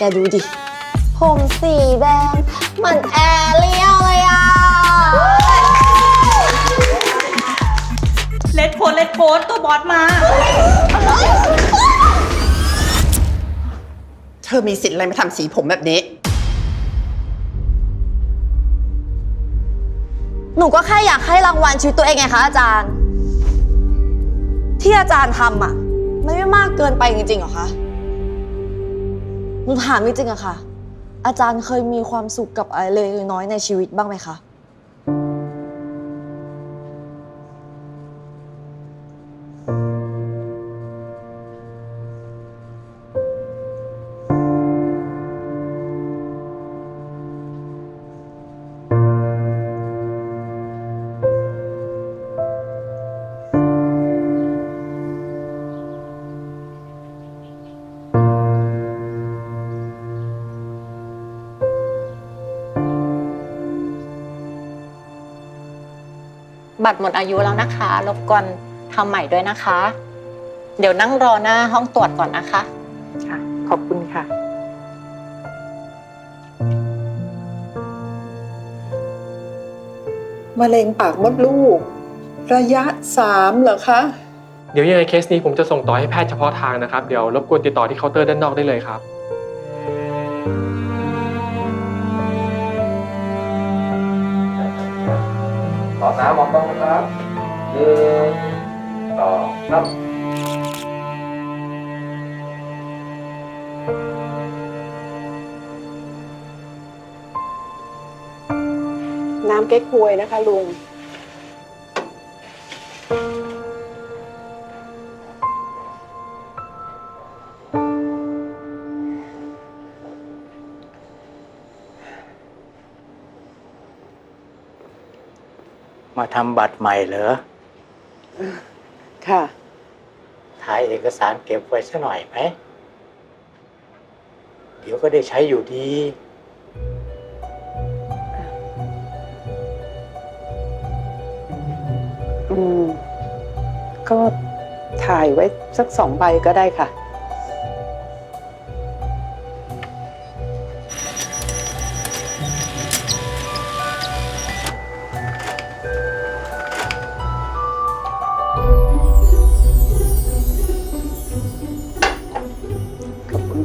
กดูดิ ผมสีแดงเหมือนแอเรียลเลยอะ เลดโคดเลดโคดตัวบอสมา เธอมีสิทธิ์อะไรมาทำสีผมแบบนี้ หนูก็แค่อยากให้รางวัลชีวิตตัวเองไงคะอาจารย์ ที่อาจารย์ทำอะ มันไม่มากเกินไปจริงๆเหรอคะ หนูถามจริงๆอะค่ะ อาจารย์เคยมีความสุขกับอะไรเล็กๆน้อยๆในชีวิตบ้างไหมคะ บัตรหมดอายุแล้วนะคะ รบกวนทำใหม่ด้วยนะคะ เดี๋ยวนั่งรอหน้าห้องตรวจก่อนนะคะ ค่ะ ขอบคุณค่ะ มะเร็งปากมดลูก ระยะสามเหรอคะ เดี๋ยวยังไงเคสนี้ผมจะส่งต่อให้แพทย์เฉพาะทางนะครับ เดี๋ยวรบกวนติดต่อที่เคาน์เตอร์ด้านนอกได้เลยครับ ต่อสามมองกล้องนะครับหนึ่งสองสามน้ำเก๊กฮวยนะคะลุง มาทำบัตรใหม่เหรอ ค่ะ ถ่ายเอกสารเก็บไว้สักหน่อยไหม เดี๋ยวก็ได้ใช้อยู่ดี อืม ก็ถ่ายไว้สักสองใบก็ได้ค่ะ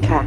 ค่ะ